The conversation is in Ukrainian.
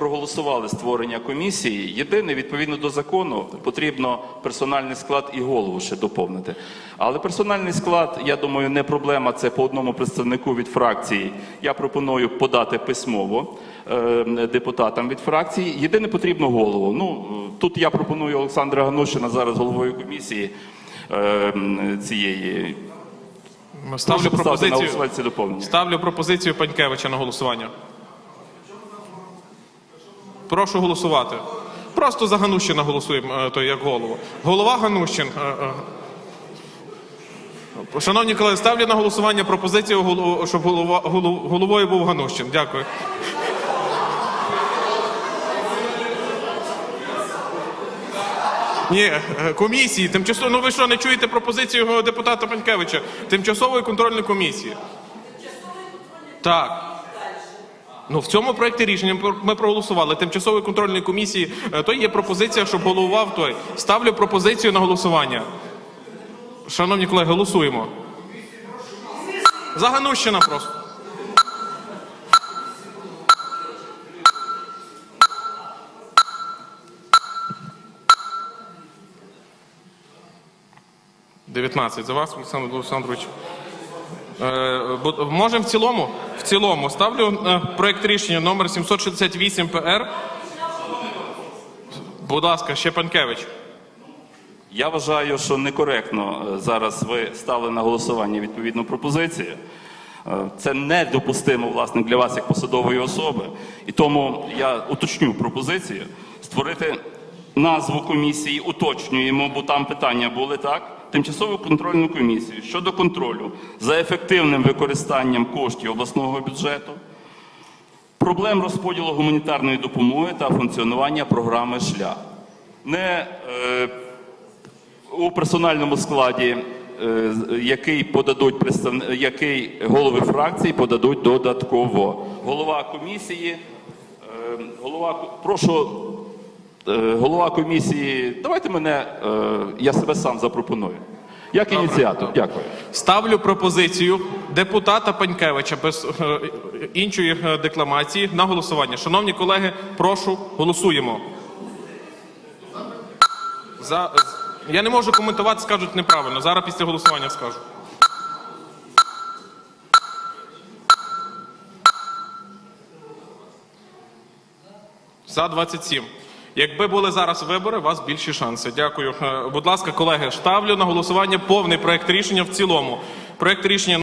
Проголосували створення комісії. Єдине, відповідно до закону, потрібно персональний склад і голову ще доповнити. Але персональний склад, я думаю, не проблема. Це по одному представнику від фракції. Я пропоную подати письмово е, депутатам від фракції. Єдине, потрібно голову. Ну тут я пропоную Олександра Ганушина зараз головою комісії е, цієї. Ставлю пропозицію, ставлю пропозицію Панькевича на голосування. Прошу голосувати. Просто за Ганущина голосуємо, е, той як голову. Голова Ганущин. е, е. Шановні колеги, ставлю на голосування пропозицію, щоб голова, голов- головою був Ганущин. Дякую. Ні, комісії, тимчасово, ну ви що, не чуєте пропозицію депутата Панькевича? Тимчасової контрольної комісії. Так. Ну, в цьому проєкті рішення ми- проголосували. Тимчасової контрольної комісії, е, то є пропозиція, щоб головував той. Ставлю пропозицію на голосування. Шановні колеги, голосуємо. За Ганущина просто. Дев'ятнадцять за вас, Олександр Олександрович. Е, Можемо в цілому? В цілому ставлю е, проект рішення номер 768 ПР. Будь ласка, ще Панкевич. Я вважаю, що некоректно е, зараз ви ставили на голосування відповідну пропозицію. Це недопустимо, власне, для вас як посадової особи. І тому я уточню пропозицію створити назву комісії, уточнюємо, бо там питання були так. Тимчасову контрольну комісію щодо контролю за ефективним використанням коштів обласного бюджету, проблем розподілу гуманітарної допомоги та функціонування програми Шлях. Не е, у персональному складі, е, який подадуть представ... який голови фракцій подадуть додатково. Голова комісії, е, голова прошу. Е, Голова комісії, давайте мене, е, я себе сам запропоную. Як ініціатор, дякую. Ставлю пропозицію депутата Панькевича без е, іншої декламації на голосування. Шановні колеги, прошу голосуємо. За... Я не можу коментувати, скажуть неправильно. Зараз після голосування скажу. За 27. Якби були зараз вибори, у вас більші шанси. Дякую. Е, Будь ласка, колеги, ставлю на голосування повний проект рішення в цілому. Проект рішення